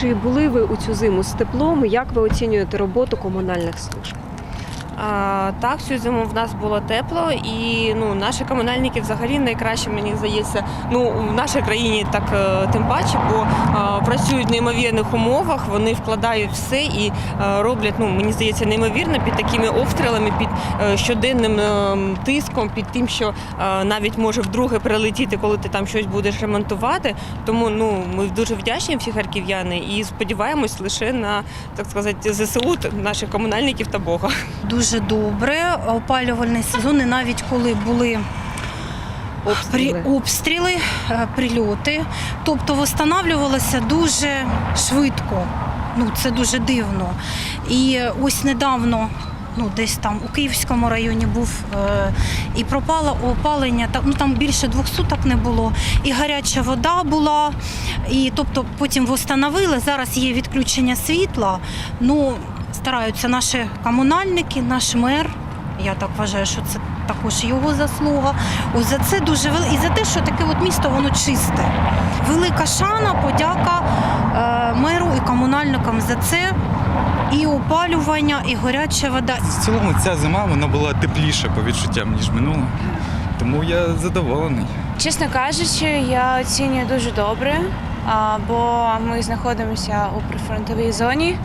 Чи були ви у цю зиму з теплом? Як ви оцінюєте роботу комунальних служб? А, так, цю зиму в нас було тепло, і ну, наші комунальники взагалі найкраще, мені здається, ну, в нашій країні так е, тим паче, бо е, працюють в неймовірних умовах, вони вкладають все і е, роблять, ну, мені здається, неймовірно під такими обстрілами, під е, щоденним е, тиском, під тим, що е, навіть може вдруге прилетіти, коли ти там щось будеш ремонтувати. Тому ну, ми дуже вдячні всі харків'яни і сподіваємось лише на так сказати, ЗСУ, наших комунальників та Бога. Дуже добре. Опалювальний сезон, і навіть коли були Обстріли. обстріли, е, прильоти, тобто встановлювалося дуже швидко. Ну, це дуже дивно. І ось недавно. Ну, десь там у Київському районі був е, і пропало опалення, та, ну там більше двох суток не було, і гаряча вода була, і тобто потім встановили. Зараз є відключення світла. Ну, стараються наші комунальники, наш мер. Я так вважаю, що це також його заслуга. Ось за це дуже вели... і за те, що таке от місто воно чисте. Велика шана, подяка е, меру і комунальникам за це. І опалювання, і гаряча вода. В цілому ця зима вона була тепліша по відчуттям, ніж минула. Тому я задоволений. Чесно кажучи, я оцінюю дуже добре, бо ми знаходимося у прифронтовій зоні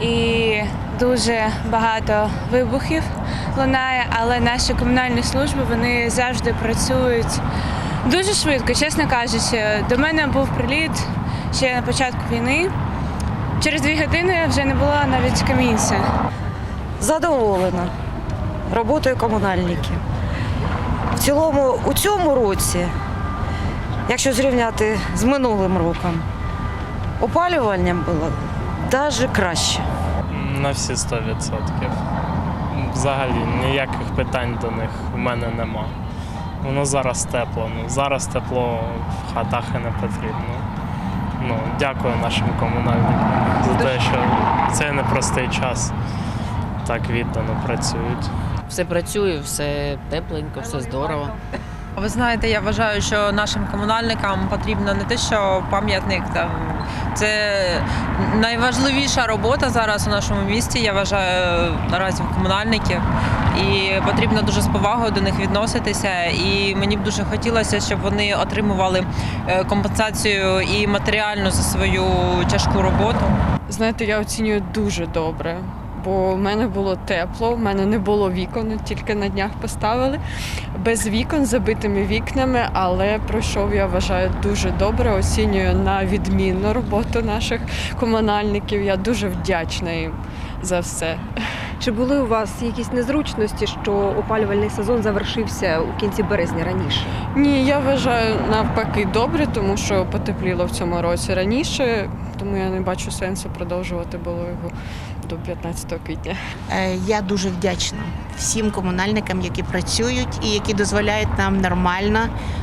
і дуже багато вибухів лунає, але наші комунальні служби вони завжди працюють дуже швидко, чесно кажучи. До мене був приліт ще на початку війни. Через дві години вже не було навіть камінця. задоволена роботою комунальників. В цілому, у цьому році, якщо зрівняти з минулим роком, опалюванням було навіть краще. На всі 100%. Взагалі ніяких питань до них в мене нема. Воно зараз тепло. Ну, зараз тепло в хатах і не потрібно. Ну, дякую нашим комунальникам за те, що в цей непростий час так віддано працюють. Все працює, все тепленько, все здорово. Ви знаєте, я вважаю, що нашим комунальникам потрібно не те, що пам'ятник там. Це найважливіша робота зараз у нашому місті. Я вважаю наразі комунальників. І потрібно дуже з повагою до них відноситися. І мені б дуже хотілося, щоб вони отримували е, компенсацію і матеріальну за свою тяжку роботу. Знаєте, я оцінюю дуже добре, бо в мене було тепло, в мене не було вікон, тільки на днях поставили. Без вікон, забитими вікнами, але пройшов, я вважаю, дуже добре. Оцінюю на відмінну роботу наших комунальників. Я дуже вдячна їм за все. Чи були у вас якісь незручності, що опалювальний сезон завершився у кінці березня раніше? Ні, я вважаю навпаки добре, тому що потепліло в цьому році раніше, тому я не бачу сенсу продовжувати було його до 15 квітня. Е, Я дуже вдячна всім комунальникам, які працюють і які дозволяють нам нормально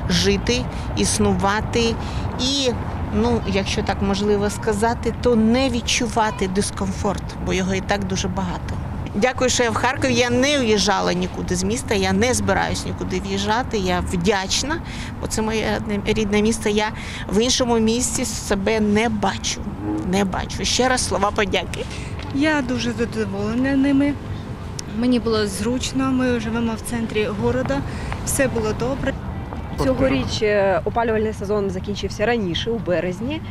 жити, існувати і, ну, якщо так можливо сказати, то не відчувати дискомфорт, бо його і так дуже багато. Дякую, що я в Харкові. Я не в'їжджала нікуди з міста. Я не збираюсь нікуди в'їжджати. Я вдячна, бо це моє рідне- місто. Я в іншому місці себе не бачу. Не бачу. Ще раз слова подяки. Я дуже задоволена ними. Мені було зручно, ми живемо в центрі города, все було добре. Цьогоріч е, опалювальний сезон закінчився раніше, у березні.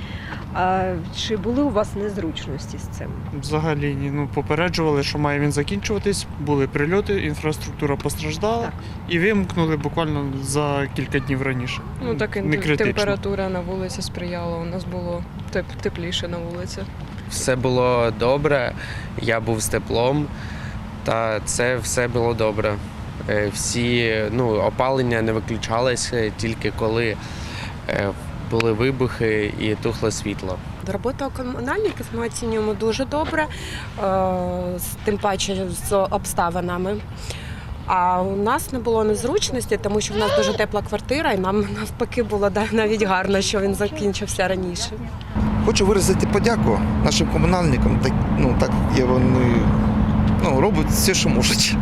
А Чи були у вас незручності з цим? Взагалі ні. Ну попереджували, що має він закінчуватись. Були прильоти, інфраструктура постраждала Так. і вимкнули буквально за кілька днів раніше. Ну так і не критично. температура на вулиці сприяла. У нас було теп- тепліше на вулиці. Все було добре, я був з теплом, та це все було добре. Е, Всі ну, опалення не виключалися тільки коли е, були вибухи і тухло світло. Робота комунальників ми оцінюємо дуже добре, е, з- тим паче з обставинами. А у нас не було незручності, тому що в нас дуже тепла квартира, і нам навпаки було навіть гарно, що він закінчився раніше. Хочу виразити подяку нашим комунальникам. Так, ну, так є вони ну, роблять все, що можуть.